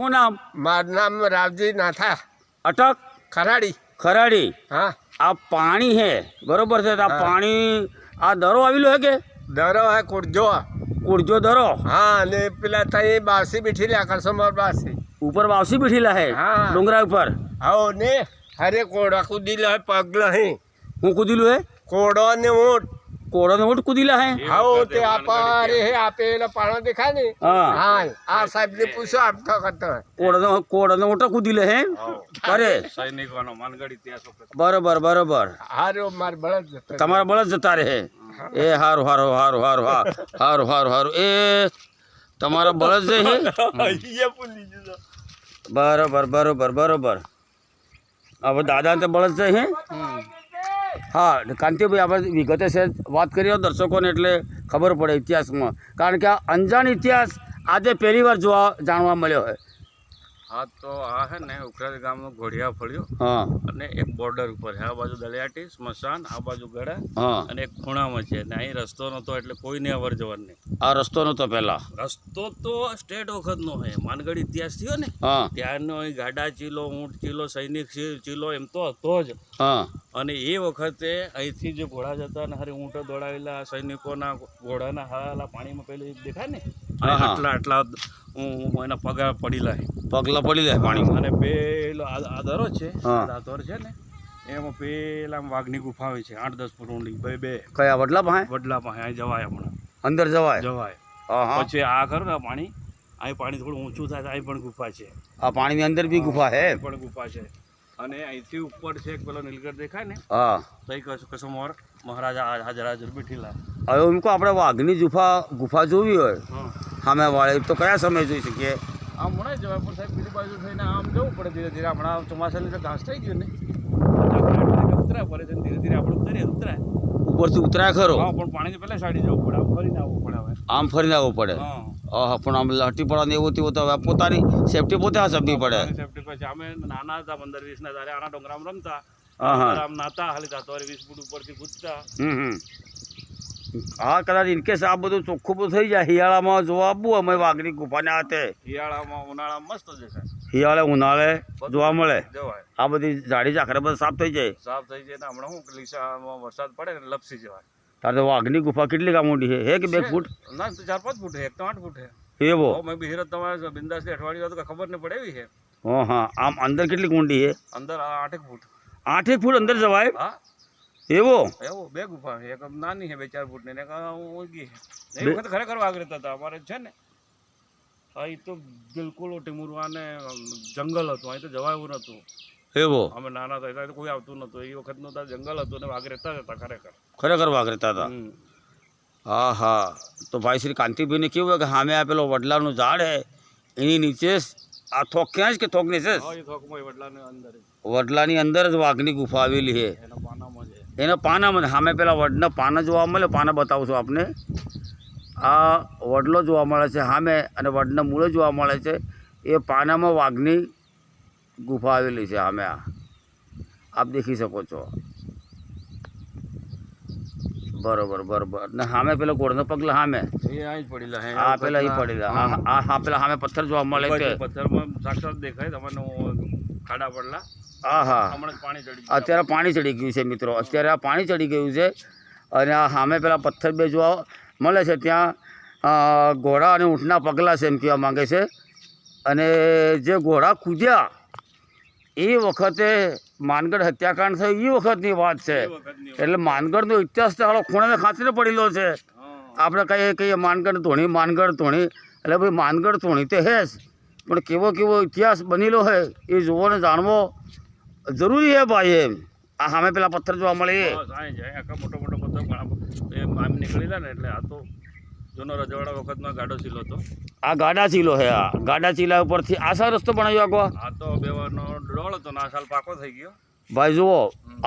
શું નામ? મારું નામ રાવજી નાથા. અટક? ખરાડી. ખરાડી? હા. આ પાણી હે. બરોબર છે તો આ પાણી આ દરો આવેલો હે કે? દરો હે કુડજો કુડજો દરો? હા અને પેલા તઈ બાસી બેઠી લ્યા કરશો બાસી. ઉપર વાવસી બેઠેલા હે હા. ડુંગરા ઉપર? આવો ને હરે કોડા કૂદી લે પગલા હે. હું કૂદેલું હે? કોડો ને ઊંટ. કોળો ને ઊંટ હે? તે હે આપેલા પાણો દેખાય ને? હા. હા આ સાહેબ ને પૂછો કરતો ને ઊંટ હે? અરે સૈનિકોનો બરોબર બરોબર. હારો માર બળદ જતો તમારા બળદ જતા રહે. એ હારું હારું હારું હારું હા. હારું હારું હારું. એ તમારા બળદ જે હે? બરોબર બરોબર બરોબર. હવે દાદા તો બળદ જાય હે? હા કાંતિભાઈ, આપણે વિગતે છે, વાત કરીએ દર્શકોને એટલે ખબર પડે ઇતિહાસમાં. કારણ કે આ અંજાણ ઇતિહાસ આજે પહેલી વાર જોવા જાણવા મળ્યો હોય હા તો આ હે ને ઉખરાદ ગામનો ઘોડિયા ફળ્યો. હા. અને એક બોર્ડર ઉપર છે આ બાજુ દલિયાટી સ્મશાન આ બાજુ ગળા હા. અને એક ખૂણામાં છે. ને અહીં રસ્તો નહોતો એટલે કોઈને અવર જવર નહીં. આ રસ્તો નહોતો પહેલા. રસ્તો તો સ્ટેટ વખતનો હે. માનગઢ ઇતિહાસ થયો ને ત્યારનો અહીં ગાડા ચીલો ઊંટ ચીલો સૈનિક ચીલો એમ તો હતો જ. હા. અને એ વખતે અહીંથી જે ઘોડા જતા ને હારે ઊંટો દોડાવેલા સૈનિકોના ઘોડાના હાલા પાણીમાં પેલું દેખાય ને. આટલા આટલા હું એના પગા પડી છે પગલા પડી જાય પાણી અને પેલો આ દરો છે. આ દોર છે ને એમાં પેલા વાઘની ગુફા હોય છે. આઠ દસ ફૂટ ઊંડી બે બે. કયા વડલા પાસે? વડલા પાસે અહીં જવાય હમણાં. અંદર જવાય? જવાય. પછી આ ખરું ને પાણી? અહીં પાણી થોડું ઊંચું થાય અહીં પણ ગુફા છે. આ પાણીની અંદર બી ગુફા હે? પણ ગુફા છે. અને અહીંથી ઉપર છે એક પેલો નીલગઢ દેખાય ને? હા. તો એ કશું કશું મોર મહારાજા હાજરાજર બેઠેલા. હવે એમ કહો આપણે વાઘની ગુફા ગુફા જોવી હોય. હા સામે વાળે તો કયા સમય જોઈ શકીએ? આમ મળે જવાપુર પણ સાહેબ બીજી બાજુ થઈને આમ જવું પડે ધીરે ધીરે. હમણાં ચોમાસાની તો ઘાસ થઈ ગયું ને. ઉતરા પડે છે ધીરે ધીરે આપણે ઉતરીએ ઉતરાય. ઉપરથી ઉતરાય ખરો? હા પણ પાણીથી પહેલાં સાડી જવું પડે આમ ફરીને આવવું પડે હવે. આમ ફરીને આવવું પડે? હા. પણ આમ લહટી પડવાની એવું તેવું તો હવે પોતાની સેફટી પોતે હાચવવી પડે. સેફ્ટી પછી અમે નાના હતા પંદર વીસ ના ત્યારે આના ડોંગરામાં રમતા. આમ નાતા હાલી હવે વીસ ફૂટ ઉપરથી કૂદતા. હા કદાચ ઇનકેસ આ બધું ચોખ્ખું બધું થઈ જાય શિયાળામાં જોવા આપવું અમે વાઘની ગુફાને હાથે હિયાળામાં ઉનાળા મસ્ત દેખાય. હિયાળે ઉનાળે જોવા મળે. આ બધી જાડી ઝાખરા બધા સાફ થઈ જાય. સાફ થઈ જાય હમણાં હું લીસામાં વરસાદ પડે ને લપસી જવાય. તારે તો વાઘની ગુફા કેટલી કામ મોટી છે? એક બે ફૂટ? ના તો ચાર પાંચ ફૂટ છે એક તો આઠ ફૂટ છે. એવો? મેં બી તમારે બિંદાસ અઠવાડિયું કે ખબર નહીં પડે એવી છે. હા હા. આમ અંદર કેટલી ઊંડી છે? અંદર આઠેક ફૂટ. આઠેક ફૂટ અંદર જવાય? હા. એવો? એવો બે ગુફા છે. એક નાની છે બે ચાર ફૂટ ને એક ઓગી છે. એ વખત ખરેખર વાગરતા હતા. અમારે છે ને અહીં તો બિલકુલ ટીમુરવા ને જંગલ હતું. અહીં તો જવાયું નહોતું. એવો? અમે નાના હતા એટલે કોઈ આવતું નહોતું. એ વખતનું તો જંગલ હતું ને વાઘ રહેતા જ હતા ખરેખર. ખરેખર વાઘ રહેતા હતા? હા હા તો ભાઈ શ્રી કાંતિભાઈને કેવું હોય કે સામે આ પેલો વડલાનું ઝાડ હે એની નીચે આ થોક ક્યાં છે કે થોક નીચે. વડલાની અંદર જ. વાઘની ગુફા આવેલી છે એના પાનામાં સામે પેલા વડના પાના જોવા મળે પાના બતાવું છું આપને. આ વડલો જોવા મળે છે સામે અને વડના મૂળે જોવા મળે છે. એ પાનામાં વાઘની ગુફા આવેલી છે સામે આ. આપ દેખી શકો છો. બરોબર બરોબર. ને સામે પેલો ઘોડનો પગલા સામે. હે પેલા એ પડેલા. હા પેલા સામે પથ્થર જોવા મળે છે પથ્થરમાં સાક્ષાત દેખાય તમને ખાડા પડલા હા હા પાણી ચડી અત્યારે પાણી ચડી ગયું છે મિત્રો. અત્યારે આ પાણી ચડી ગયું છે અને આ સામે પેલા પથ્થર બે જોવા મળે છે. ત્યાં ઘોડા અને ઊંટના પગલાં છે એમ કહેવા માંગે છે. અને જે ઘોડા કૂદ્યા એ વખતે માનગઢ હત્યાકાંડ થયું. એ વખતની વાત છે. એટલે માનગઢનો ઇતિહાસ તો હાલો ખૂણાને ખાંચીને પડેલો છે. આપણે કહીએ કહીએ માનગઢ ધોણી માનગઢ ધોણી. એટલે ભાઈ માનગઢ ધોણી તો હે જ. પણ કેવો કેવો ઇતિહાસ બનેલો હોય એ જોવો ને જાણવો. જરૂરી છે ભાઈ એમ. આ સામે પેલા પથ્થર જોવા મળે એ. મોટો મોટો પથ્થર આમ નીકળેલા ને એટલે આ તો જૂનો રજવાડા વખતમાં ગાડો ચીલો હતો. આ ગાડા ચીલો હે આ ગાડા ચીલા ઉપરથી આશા રસ્તો બનાવ્યો આગો. આ તો બેવાનો ડોળ હતો ને આ સાલ પાકો થઈ ગયો. ભાઈ જુઓ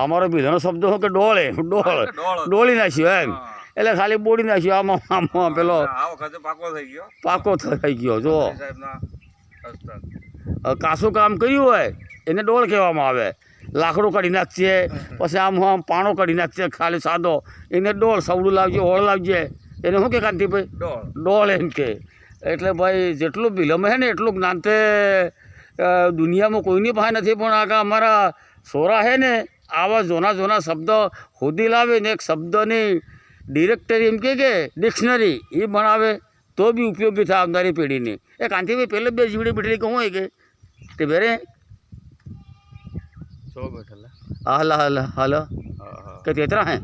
અમારો બીજાનો શબ્દ કે ડોળે ડોળ. ડોળ નાખ્યો એમ. એટલે ખાલી બોડી નાખ્યો આમાં આમાં પેલો આ વખતે પાકો થઈ ગયો. પાકો થઈ ગયો જુઓ. સાહેબના કાસું કામ કર્યું હોય એને ડોળ કહેવામાં આવે. લાકડું કાઢી નાખીએ પછી આમ આમ પાણો કાઢી નાખીએ ખાલી સાદો. એને ડોળ સવડું લાવજે હોળ લાવજે. એને શું કે કાંતિભાઈ? ડોળ. ડોળ એમ કે. એટલે ભાઈ જેટલું વિલંબ છે ને એટલું જ્ઞાન તે દુનિયામાં કોઈની પાસે નથી પણ આખા અમારા સોરા છે ને આવા જોના જોના શબ્દ હોદી લાવે ને એક શબ્દની ડિરેક્ટરી એમ કે કે ડિક્શનરી એ બનાવે તો બી ઉપયોગી થાય આવનારી પેઢીને. એ કાંતિભાઈ પહેલે બે જીવડી બેઠેલી કહું હોય કે? તે બેરે હાલા હાલા હાલો. કે તેતરા હે?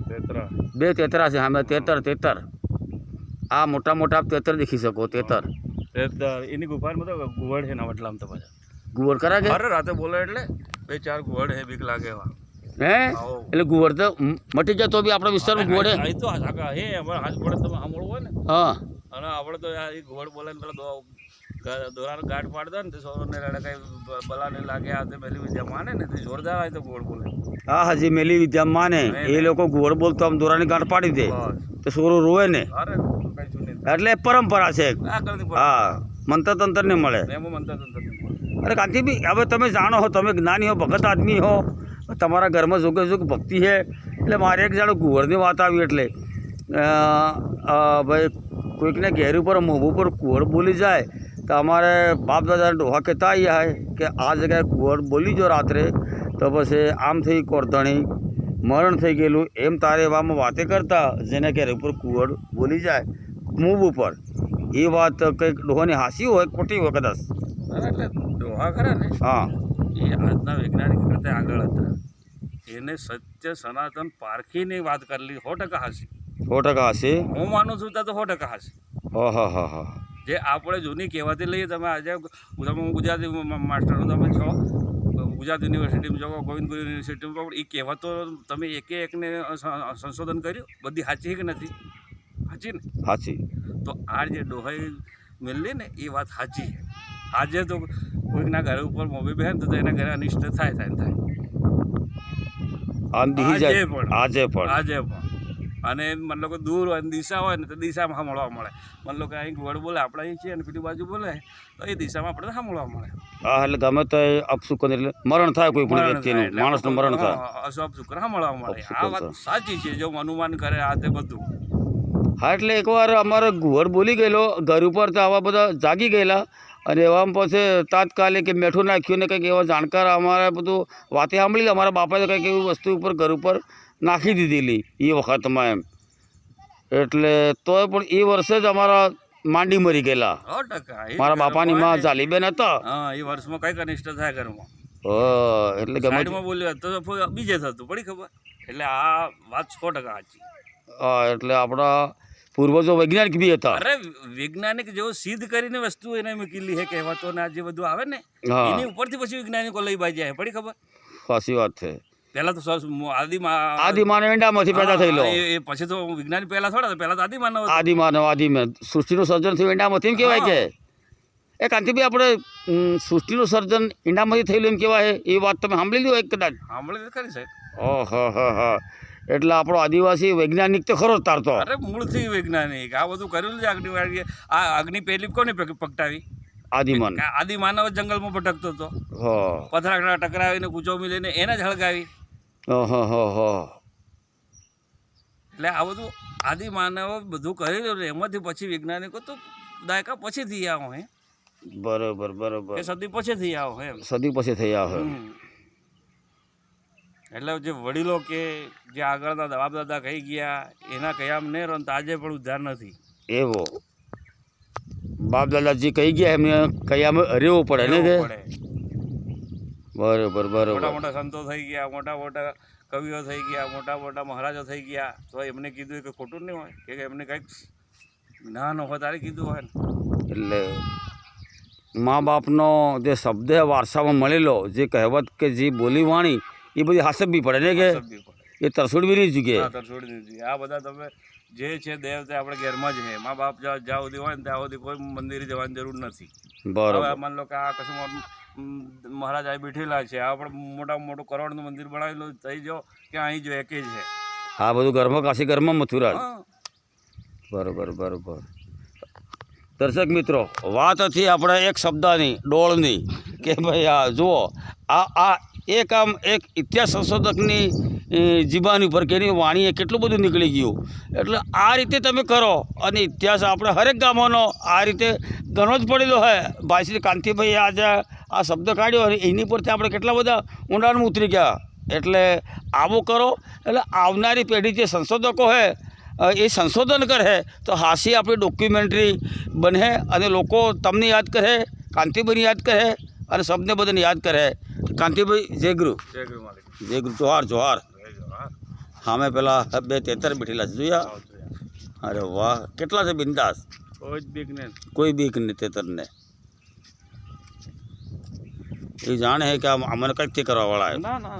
બે તેતરા છે હા તેતર તેતર. આ મોટા મોટા તેતર દેખી શકો તેતર. તેતર એની ગુફામાં તો ગુવડ છે ના વટલામ તો પાછા. ગુવડ કરા કે? અરે રાતે બોલે એટલે બે ચાર ગુવડ હે બીક લાગે એવા. હે? એટલે ગુવડ તો મટી જાય તો બી આપણા વિસ્તારમાં ગુવડ હે. તો હે અમારે હાથ પડે તમે સાંભળવું હોય ને. હા. અને આપણે તો આ એ ઘોડ બોલે ને પેલા દોરાનો ગાંઠ પાડી દે ને તે સોરને રડે કઈ બલાને લાગે આ તે મેલી વિદ્યા માને ને તે જોરદાર આવે તો ઘોડ બોલે. હા હાજી મેલી વિદ્યા માને એ લોકો ગુવડ બોલતો આમ દોરાની ગાંઠ પાડી દે. તો સોરો રોવે ને. એટલે પરંપરા છે. હા મંત્ર તંત્ર ને મળે. અરે કાંતિભાઈ હવે તમે જાણો હો તમે જ્ઞાની હો ભગત આદમી હો તમારા ઘરમાં જોકે જોગ ભક્તિ છે. એટલે મારે એક જાણો કુંવરની વાત આવી એટલે ભાઈ કોઈકને ઘેર ઉપર મોભ ઉપર કુંવર બોલી જાય તો અમારે બાપ દાદા ડોહા કહેતા આવ્યા કે આ જગ્યાએ કુંવર બોલી જો રાત્રે તો પછી આમ થઈ કોરધણી મરણ થઈ ગયેલું એમ તારે એવામાં વાતે કરતા જેને ઘેર ઉપર કુંવર બોલી જાય મૂવ ઉપર. એ વાત કંઈક ડોહાની હાસી હોય ખોટી હોય કદાચ? એટલે ડોહા ખરા ને? હા. એ આજના વૈજ્ઞાનિક કરતા આગળ હતા. એને સત્ય સનાતન પારખીની વાત કરેલી સો ટકા હાસી. સો ટકા હશે? હું માનું છું ત્યાં તો સો ટકા હાસી હા હા હા હા. જે આપણે જૂની કહેવાતી લઈએ તમે આજે તમે ગુજરાતી મ- માસ્ટરો તમે છો ગુજરાત યુનિવર્સિટીમાં જાઓ ગોવિંદગુરુ યુનિવર્સિટીમાં પણ એ કહેવતો તમે એકે એકને સંશોધન કર્યું? બધી સાચી કે નથી? સાચી ને? સાચી. તો આ જે ડોહાઈ મિલલી ને એ વાત સાચી છે. આજે તો કોઈકના ઘરે ઉપર મોબી બહેન તો એના ઘરે અનિષ્ટ થાય થાય થાય. આજે પણ. આજે પણ. આજે પણ. અને મતલબ કે દૂર હોય દિશા હોય ને તો દિશામાં સાંભળવા મળે. મતલબ કે અહીં વડ બોલે આપણે અહીં છીએ અને પેલી બાજુ બોલે તો એ દિશામાં આપણે સાંભળવા મળે. હા એટલે ગમે તો અપશુકન એટલે મરણ થાય કોઈ પણ વ્યક્તિનું. માણસનું મરણ થાય. અશુભ સાંભળવા મળે. આ વાત સાચી છે જો અનુમાન કરે આ તે બધું. હા એટલે એકવાર અમારો ઘુવડ બોલી ગયેલો ઘર ઉપર તો આવા બધા જાગી ગયેલા અને એવામાં પછી તાત્કાલિક કે મેઠું નાખ્યું ને કંઈક એવા જાણકાર અમારે બધું વાતે સાંભળી અમારા બાપાએ કંઈક એવી વસ્તુ ઉપર ઘર ઉપર નાખી દીધેલી એ વખતમાં એમ. એટલે તોય પણ એ વર્ષે જ અમારા માંડી મરી ગયેલા. મારા બાપાની માં ને. જાલીબેન હતા. હા એ વર્ષમાં કઈ કનિષ્ઠ થાય ઘરમાં. એટલે ગમે બોલ્યો તો બીજે થતું પડી ખબર? એટલે આ વાત સો ટકા સાચી. હા એટલે આપણા પૂર્વજો વૈજ્ઞાનિક બી હતા. અરે વૈજ્ઞાનિક જેવો સિદ્ધ કરીને વસ્તુ એને મૂકેલી છે કહેવાતો ને આ જે બધું આવે ને હા. એની ઉપરથી પછી વૈજ્ઞાનિકો લઈ બાજી જાય પડી ખબર? સાચી વાત છે. પહેલા તો આદિમાં આદિમાનવ ઈંડામાંથી પેદા થયેલો. એ- પછી તો વિજ્ઞાન પહેલા થોડા પહેલા તો આદિમાનવ. આદિમાનવ આદિમાન સૃષ્ટિનું સર્જન થયું ઈંડામાંથી એમ કહેવાય કે. એ કાંતિભાઈ આપણે સૃષ્ટિનું સર્જન ઈંડામાંથી થયેલું એમ કહેવાય. એ વાત તમે સાંભળેલી હોય કદાચ. સાંભળી તો ખરી સાહેબ ઓહ હા હા એટલે આપણો આદિવાસી વૈજ્ઞાનિક તો ખરો તારતો અરે મૂળથી વૈજ્ઞાનિક. આ બધું કરેલું છે અગ્નિ આ અગ્નિ પહેલી કોને આ આદિમાનવ જ જંગલમાં ભટકતો હતો. હા. પથરા ટકરાવીને કૂચો લઈને એને જ હળગાવી. એટલે આ બધું આદિ માનવ બધું કરી રહ્યું એમાંથી પછી વૈજ્ઞાનિકો તો દાયકા પછી થઈ આવો હે. બરોબર બરોબર. સદી પછી થઈ આવો એમ. સદી પછી થઈ આવો. એટલે જે વડીલો કે જે આગળના બાપ દાદા કહી ગયા એના કયામ ને રહો આજે પણ ઉદ્ધાર નથી. એવો. બાપ દાદાજી કહી ગયા એમને કયા રહેવું પડે ને પડે. બરોબર. મોટા મોટા સંતો થઈ ગયા મોટા મોટા કવિઓ થઈ ગયા મોટા મોટા મહારાજો થઈ ગયા. તો એમને કીધું કે ખોટું નહીં હોય. કે એમને કંઈક જ્ઞાન હોય તારે કીધું હોય ને. એટલે મા બાપનો જે શબ્દ વારસામાં મળેલો જે કહેવત કે જે બોલી વાણી એ બધી હાસબી પડે ને કે? એ તરસોડવી નહીં ચૂકે જગ્યાએ તો છોડી આ બધા તમે જે છે દેવ તે આપણે ઘેરમાં જ છે. મા બાપ જ્યાં સુધી હોય ને ત્યાં સુધી કોઈ મંદિરે જવાની જરૂર નથી. બરાબર. બરોબર માન લો કે આ કશું મહારાજ આ બેઠેલા છે. આપણે મોટા મોટું કરોડનું મંદિર બનાવેલું થઈ જાઓ કે અહીં જો એકે છે. હા બધું ઘરમાં કાશી ઘરમાં મથુરા બરોબર બરોબર. દર્શક મિત્રો વાત હતી આપણે એક શબ્દની ડોળની કે ભાઈ આ જુઓ આ આ એક આમ એક ઇતિહાસ સંશોધકની જીબાની ઉપર કે એની વાણીએ કેટલું બધું નીકળી ગયું. એટલે આ રીતે તમે કરો અને ઇતિહાસ આપણે હરેક ગામોનો આ રીતે ઘણો જ પડેલો હોય ભાઈ શ્રી કાંતિભાઈ આજે આ શબ્દ કાઢ્યો અને એની પરથી આપણે કેટલા બધા ઊંડાણમાં ઉતરી ગયા. એટલે આવું કરો. એટલે આવનારી પેઢી જે સંશોધકો છે એ સંશોધન કરે તો હાસી આપણી ડોક્યુમેન્ટરી બને અને લોકો તમને યાદ કરે કાંતિભાઈને યાદ કરે અને સબને બધાને યાદ કરે કાંતિભાઈ જય ગુરુ. જય ગુરુ જય ગુરુ. જોહાર જોહાર. હા મેં પેલા બે તેતર બેઠેલા છે. જોયા. અરે વાહ કેટલા છે બિંદાસ? કોઈ બીક નહીં. કોઈ બીક નહીં તેતરને. એ જાણે છે કે આ મને કંઈકથી કરવાવાળા ના ના.